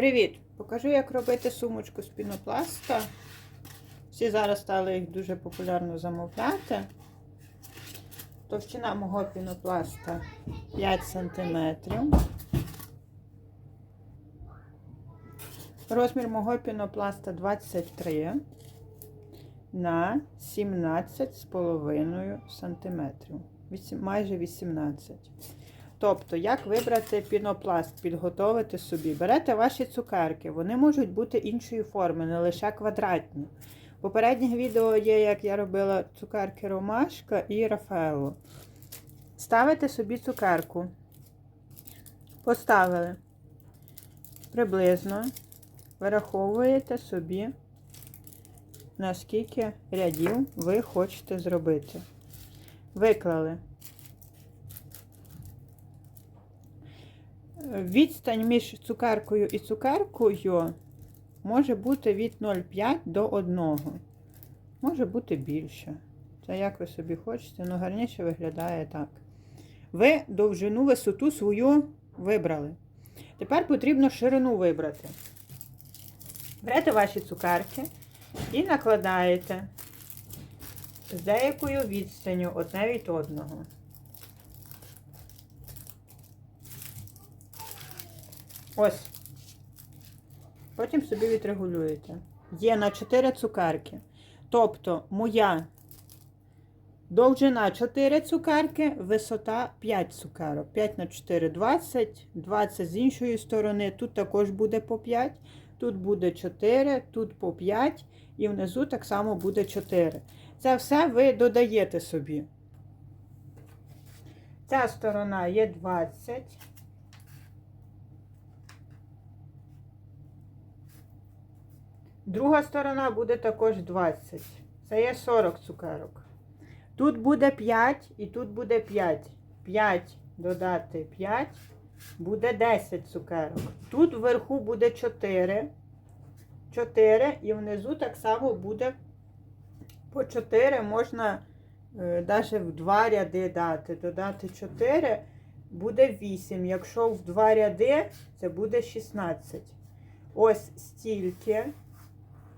Привіт! Покажу, як робити сумочку з пінопласта. Всі зараз стали їх дуже популярно замовляти. Товщина мого пінопласта 5 см. Розмір мого пінопласта 23 на 17,5 см. Майже 18 Тобто, як вибрати пінопласт, підготовити собі. Берете ваші цукерки, вони можуть бути іншої форми, не лише квадратні. В попередніх відео є, як я робила цукерки Ромашка і Рафаело. Ставите собі цукерку. Поставили приблизно, вираховуєте собі, наскільки рядів ви хочете зробити. Виклали. Відстань між цукеркою і цукеркою може бути від 0,5 до 1. Може бути більше. Це як ви собі хочете, але гарніше виглядає так. Ви довжину висоту свою вибрали. Тепер потрібно ширину вибрати. Берете ваші цукерки і накладаєте з деякою відстанню одне від одного. Ось. Потім собі відрегулюєте. Є на 4 цукерки. Тобто, моя довжина 4 цукерки, висота 5 цукерок. 5 на 4 20, 20 з іншої сторони. Тут також буде по 5, тут буде 4, тут по 5, і внизу так само буде 4. Це все ви додаєте собі. Ця сторона є 20. Друга сторона буде також 20. Це є 40 цукерок. Тут буде 5 і тут буде 5. 5 додати 5 буде 10 цукерок. Тут вверху буде 4. 4 і внизу так само буде по 4 можна навіть в 2 ряди дати. Додати 4 буде 8. Якщо в 2 ряди, це буде 16. Ось стільки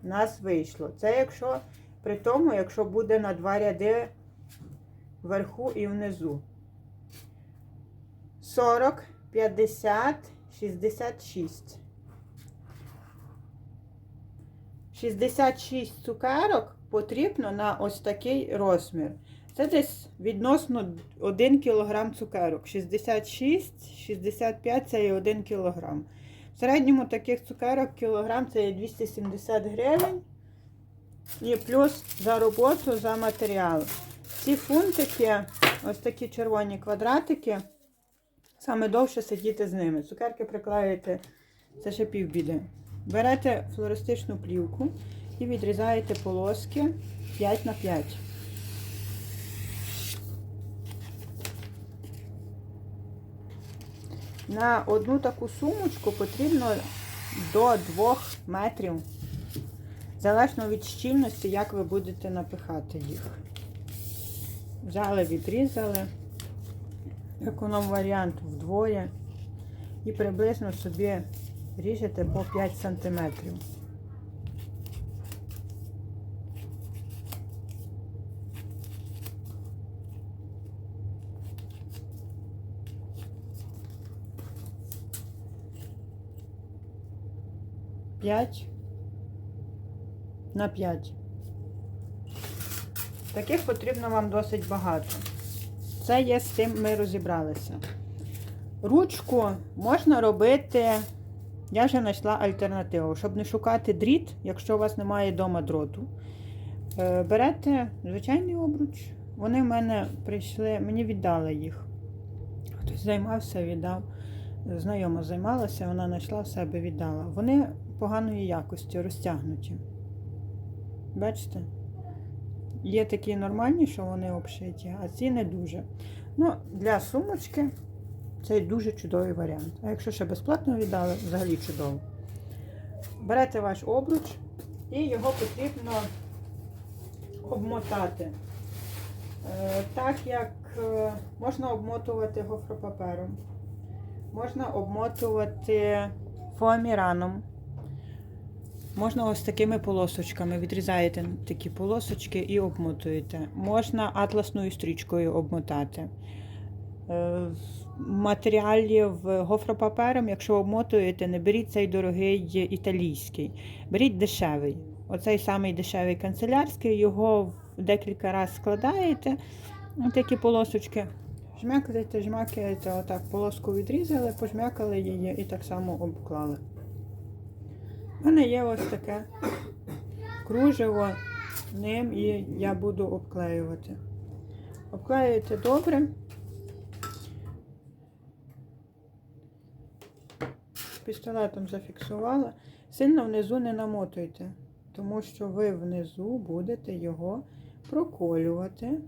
у нас вийшло. Це якщо при тому, якщо буде на два ряди вверху і внизу. 40, 50, 66. 66 цукерок потрібно на ось такий розмір. Це десь відносно 1 кг цукерок. 66, 65 це є 1 кг. В середньому таких цукерок кілограм це є 270 гривень. І плюс за роботу, за матеріал. Ці фунтики, ось такі червоні квадратики, саме довше сидіти з ними. Цукерки приклеюєте, це ще півбіди. Берете флористичну плівку і відрізаєте полоски 5 на 5. На одну таку сумочку потрібно до 2 метрів. Залежно від щільності, як ви будете напихати їх. Взяли, відрізали, економ варіант вдвоє. І приблизно собі ріжете по 5 см. 5 на 5. Таких потрібно вам досить багато. Це є з тим, ми розібралися. Ручку можна робити, я вже знайшла альтернативу, щоб не шукати дріт, якщо у вас немає вдома дроту. Е, берете звичайний обруч. Вони в мене прийшли, мені віддали їх. Хтось займався, віддав. Знайома займалася, вона знайшла в себе віддала. Вони поганої якості, розтягнуті. Бачите? Є такі нормальні, що вони обшиті, а ці не дуже. Ну, Для сумочки це дуже чудовий варіант. А якщо ще безплатно віддали, взагалі чудово. Берете ваш обруч і його потрібно обмотати. Е, Так як е, можна обмотувати гофропапером, можна обмотувати фоаміраном. Можна ось такими полосочками. Відрізаєте такі полосочки і обмотуєте. Можна атласною стрічкою обмотати. Е, Матеріалів гофропапером, якщо обмотуєте, не беріть цей дорогий італійський. Беріть дешевий. Оцей самий дешевий канцелярський, його декілька разів складаєте. Такі полосочки. Жмякаєте, жмякаєте, отак полоску відрізали, пожмякали її і так само обклали. У мене є ось таке кружево, ним і я буду обклеювати. Обклеюєте добре. Пістолетом зафіксувала. Сильно внизу не намотуйте, тому що ви внизу будете його проколювати.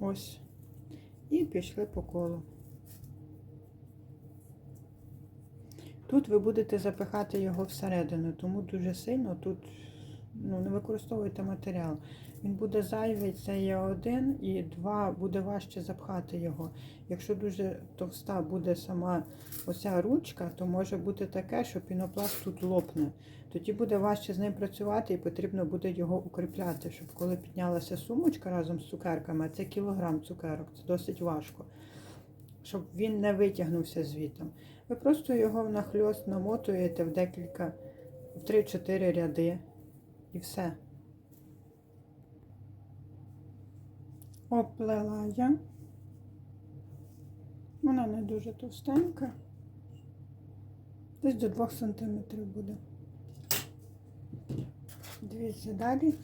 Ось. І пішли по колу. Тут ви будете запихати його всередину, тому дуже сильно тут ну, не використовуйте матеріал. Він буде зайвий, це є один, і два буде важче запхати його. Якщо дуже товста буде сама оця ручка, то може бути таке, що пінопласт тут лопне. Тоді буде важче з ним працювати і потрібно буде його укріпляти, щоб коли піднялася сумочка разом з цукерками, це кілограм цукерок, це досить важко, щоб він не витягнувся звітом. Ви просто його нахльост намотуєте в декілька, в 3-4 ряди і все. Оплела я. Вона не дуже товстенька. Десь до 2 см буде. Дивіться далі.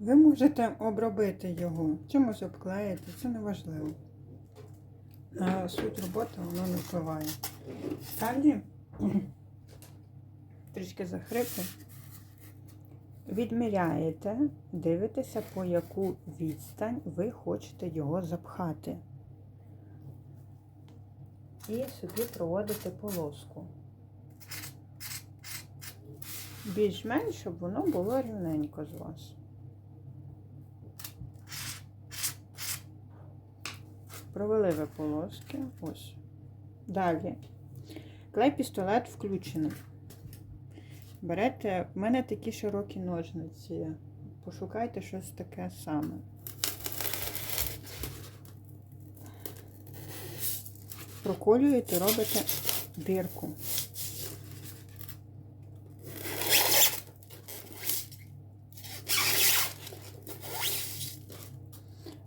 Ви можете обробити його, чимось обклеїти, це не важливо. На суть роботи воно не впливає. Далі трішки захрипи. Відміряєте, дивитеся, по яку відстань ви хочете його запхати. І собі проводите полоску. Більш-менш, щоб воно було рівненько з вас. Провели ви полоски. Ось. Далі. Клей-пістолет включений. Берете, в мене такі широкі ножниці. Пошукайте щось таке саме. Проколюєте, робите дирку.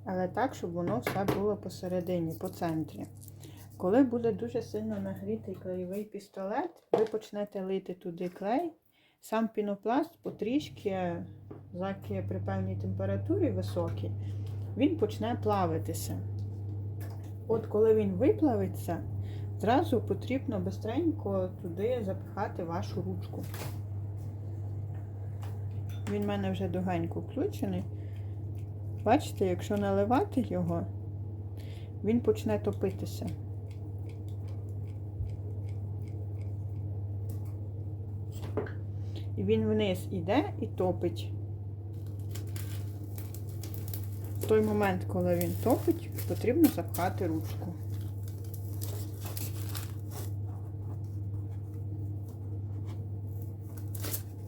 Але так, щоб воно все було посередині, по центрі. Коли буде дуже сильно нагрітий клеєвий пістолет, ви почнете лити туди клей. Сам пінопласт потрішки, заки при певній температурі високій, він почне плавитися. От коли він виплавиться, зразу потрібно бистренько туди запихати вашу ручку. Він в мене вже довгенько включений. Бачите, якщо наливати його, він почне топитися. І він вниз іде і топить. В той момент, коли він топить, потрібно запхати ручку.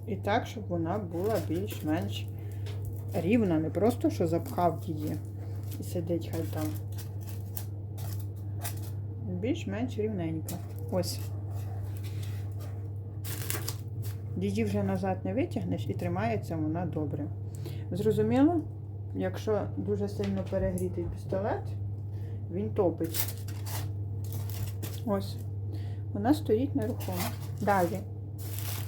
І так, щоб вона була більш-менш рівна, не просто що запхав її і сидить хай там. Більш-менш рівненько. Ось. Її вже назад не витягнеш і тримається вона добре. Зрозуміло, якщо дуже сильно перегрітий пістолет, він топить. Ось. Вона стоїть нерухомо. Далі.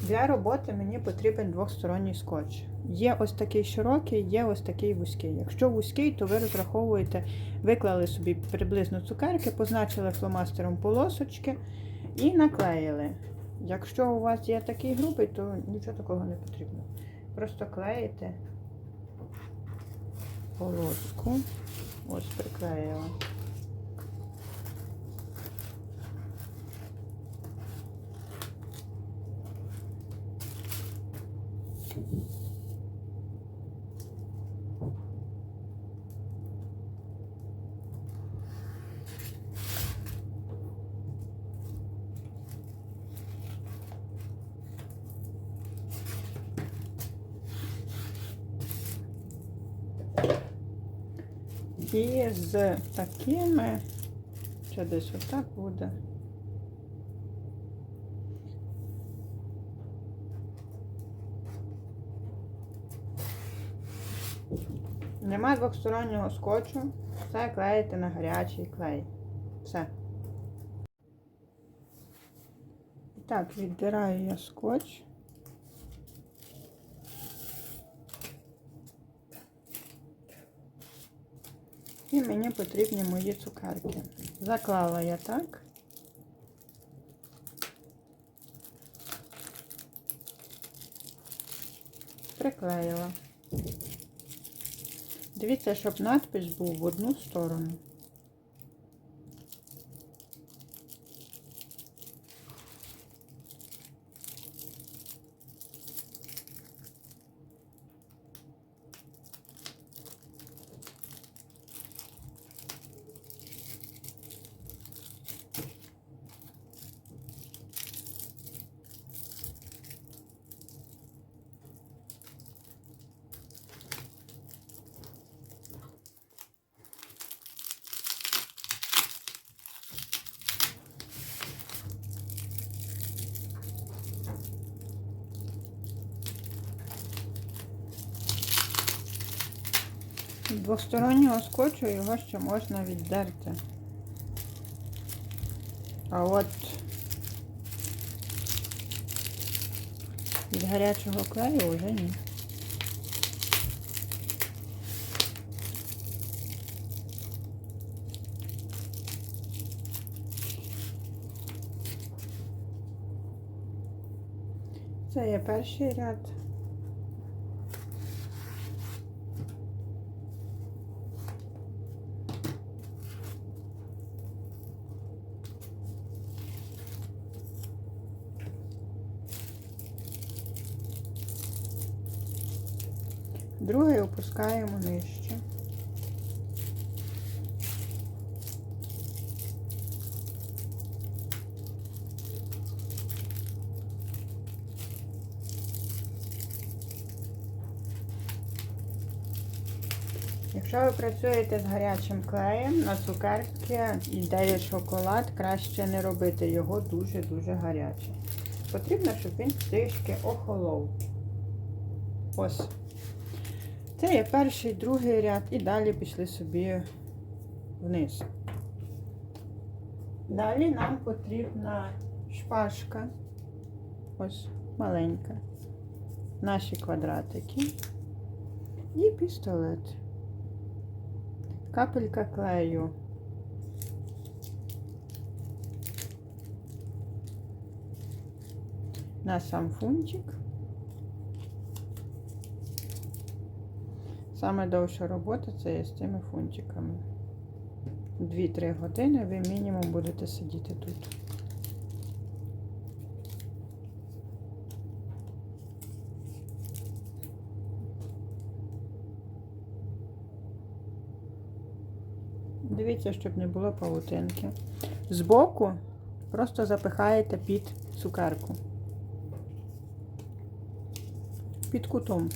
Для роботи мені потрібен двосторонній скотч. Є ось такий широкий, є ось такий вузький. Якщо вузький, то ви розраховуєте, виклали собі приблизно цукерки, позначили фломастером полосочки і наклеїли. Якщо у вас є такий грубий, то нічого такого не потрібно. Просто клеїте полоску. Ось приклеїла. З такими, чи десь отак буде. Нема двостороннього скотчу. Все клеїте на гарячий клей. Все. І Так, віддираю я скотч. І мені потрібні мої цукерки. Заклала я так. Приклеїла. Дивіться, щоб надпис був в одну сторону. Двостороннього скотчу його ще можна віддерти. А от від гарячого клею вже ні. Це є перший ряд. Якщо ви працюєте з гарячим клеєм, на цукерки йде шоколад, краще не робити його дуже-дуже гарячим. Потрібно, щоб він трішки охолов. Ось. Це є перший, другий ряд і далі пішли собі вниз. Далі нам потрібна шпажка. Ось маленька. Наші квадратики. І пістолет. Капелька клею. На сам фунтик. Саме довша робота це є з цими фунтиками. 2-3 години ви мінімум будете сидіти тут. Дивіться, щоб не було павутинки. Збоку просто запихаєте під цукерку. Під кутом.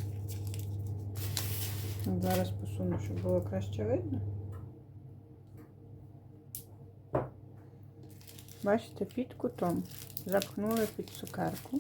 Зараз посуну, щоб було краще видно. Бачите, під кутом. Запхнули під цукерку.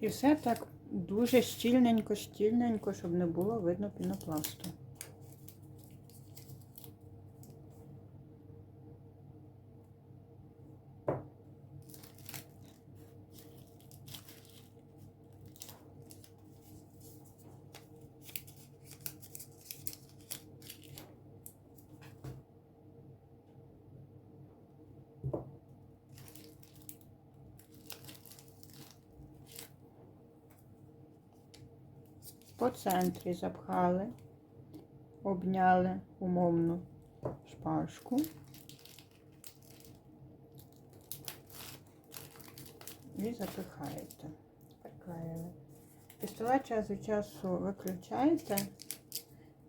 І все так дуже щільненько, щільненько, щоб не було видно пінопласту. По центрі запхали, обняли умовну шпажку. І запихаєте. Приклеїли. Пістолет час від часу виключаєте.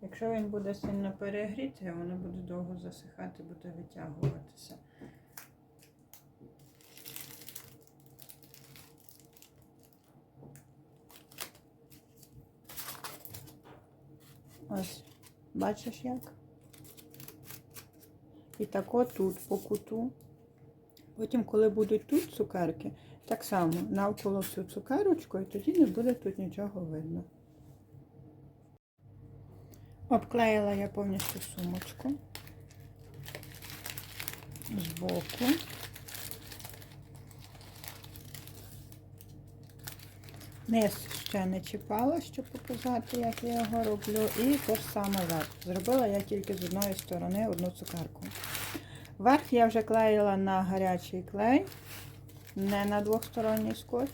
Якщо він буде сильно перегрітий, воно буде довго засихати, буде витягуватися. Ось, бачиш як? І тако тут по куту. Потім, коли будуть тут цукерки, так само навколо всю цукерочку, і тоді не буде тут нічого видно. Обклеїла я повністю сумочку збоку. Низ ще не чіпала, щоб показати, як я його роблю. І те ж саме верх. Зробила я тільки з одної сторони одну цукерку. Верх я вже клеїла на гарячий клей, не на двохсторонній скотч.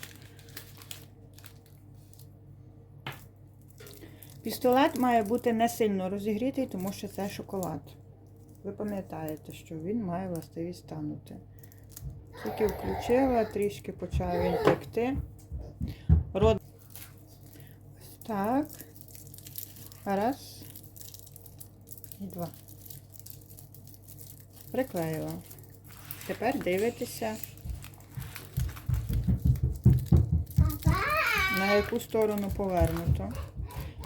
Пістолет має бути не сильно розігрітий, тому що це шоколад. Ви пам'ятаєте, що він має властивість танути. Тільки включила, трішки почав він текти. Ось так. Раз. І два. Приклеїла. Тепер дивитеся, на яку сторону повернуто.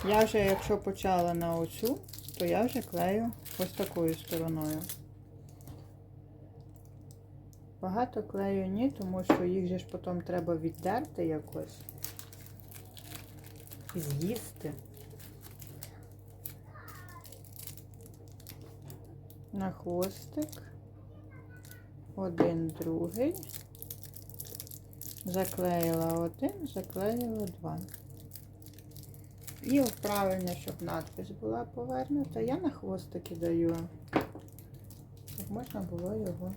Я вже, якщо почала на оцю, то я вже клею ось такою стороною. Багато клею ні, тому що їх же ж потім треба віддерти якось з'їсти. На хвостик. Один, другий. Заклеїла один, заклеїла два. І правильно, щоб надпись була повернута, я на хвостики даю, щоб можна було його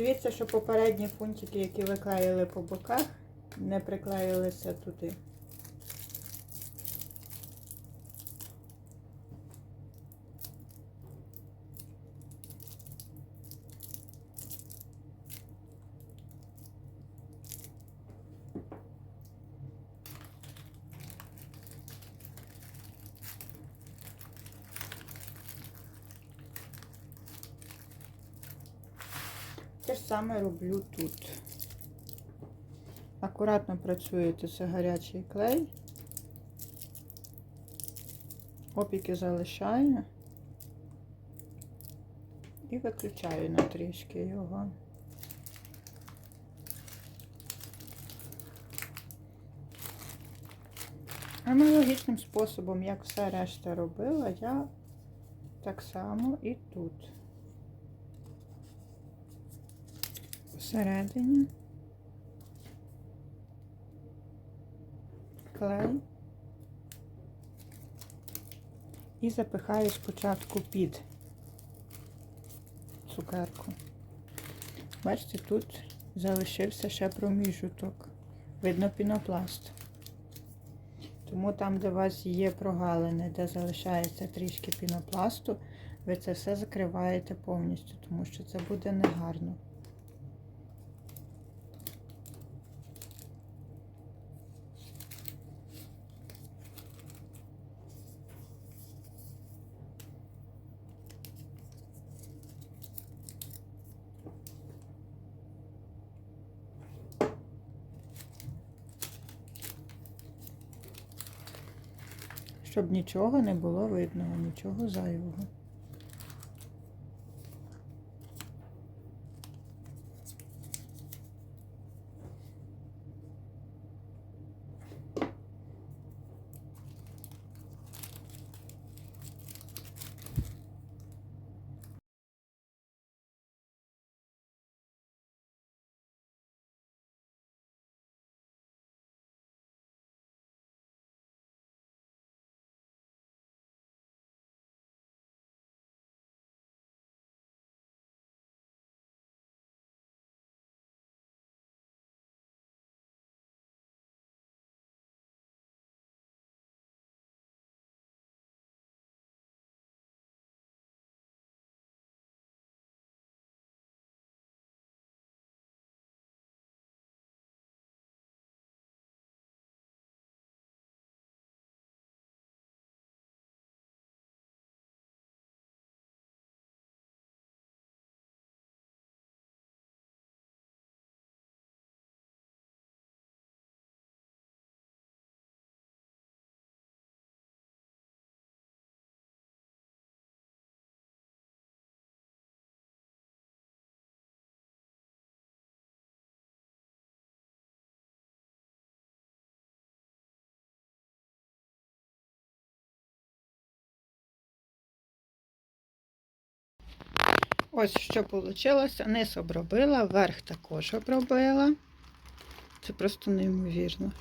Дивіться, що попередні фунтики, які ви клеїли по боках, не приклеїлися туди. Те ж саме роблю тут. Акуратно працюєте це гарячий клей. Опіки залишаю і виключаю на трішки його. Аналогічним способом, як все решта робила, я так само і тут. Всередині клей і запихаю спочатку під цукерку. Бачите, тут залишився ще проміжуток. Видно пінопласт. Тому там, де у вас є прогалини, де залишається трішки пінопласту, ви це все закриваєте повністю, тому що це буде негарно. Нічого не було видно, нічого зайвого. Ось що вийшло. Низ обробила, верх також обробила. Це просто неймовірно.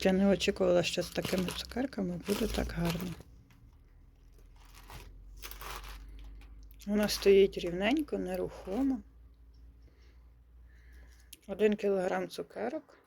Я не очікувала, що з такими цукерками буде так гарно. Вона стоїть рівненько, нерухомо. Один кілограм цукерок.